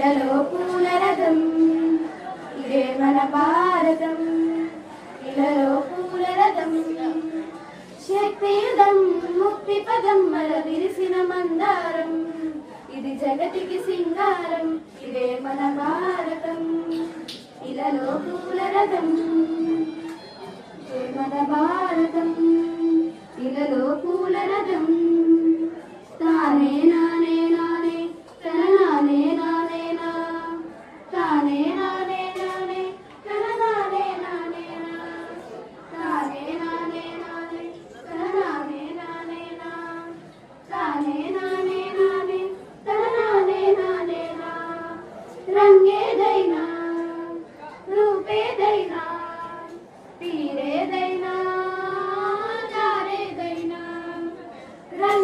ఇలలో పూలరథం. ఇదే మన భారతం. ఇలలో పూలరథం. శక్తియుధం ముక్తి పదం మన విరిసిన మందారం. ఇది జగతికి సింగారం ఇదే మన భారతం. ఇలలో పూలరథం. ఇదే మన భారతం.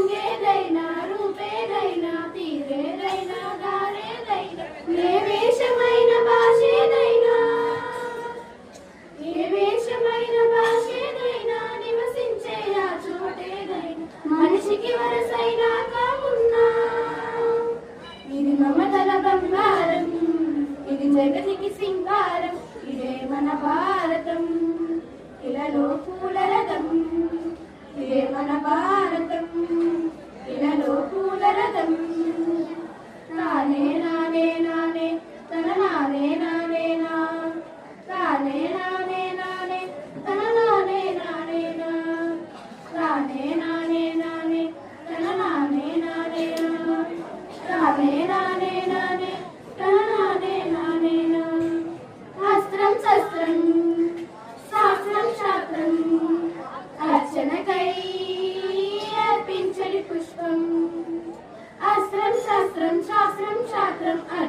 రంగేదైనా రూపేదైనా తీరేదైనా దారేదైనా ఏ వేషమైన భాషేదైనా. ఏ వేషమైన భాషేదైనా నివసించే ఆ చోటేదైనా మనిషికి వరసైనా కాకున్నా ఇది మమతల బంగారం ఇది జగతికి సింగారం ఇదే మన భారతం. పూల రథం ఇదే మన భారతం.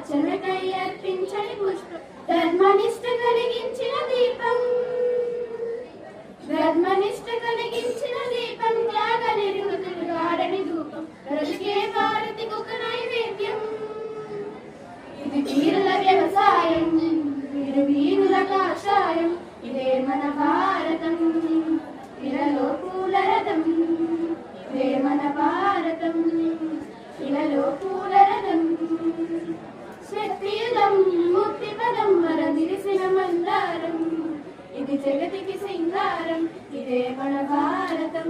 అర్చనకై అర్పించని పుష్పం. ధర్మనిష్ట కలిగించిన దీపం. ధర్మనిష్ట కలిగించిన దీపం త్యాగ నిరుతులు గాడని ధూపం. బ్రతికే భారతికి ఒక నైవేద్యం. ఇది వీరుల వ్యవసాయం వీరు వీరుల కాషాయం ఇదే మన భారతం. ఇలలో పూల రథం ఇదే మన భారతం. ఇలలో పూల రథం శక్తియుధం ముక్తి పదం వర విరిసిన మందారం ఇది జగతికి సింగారం ఇదే మన భారతం.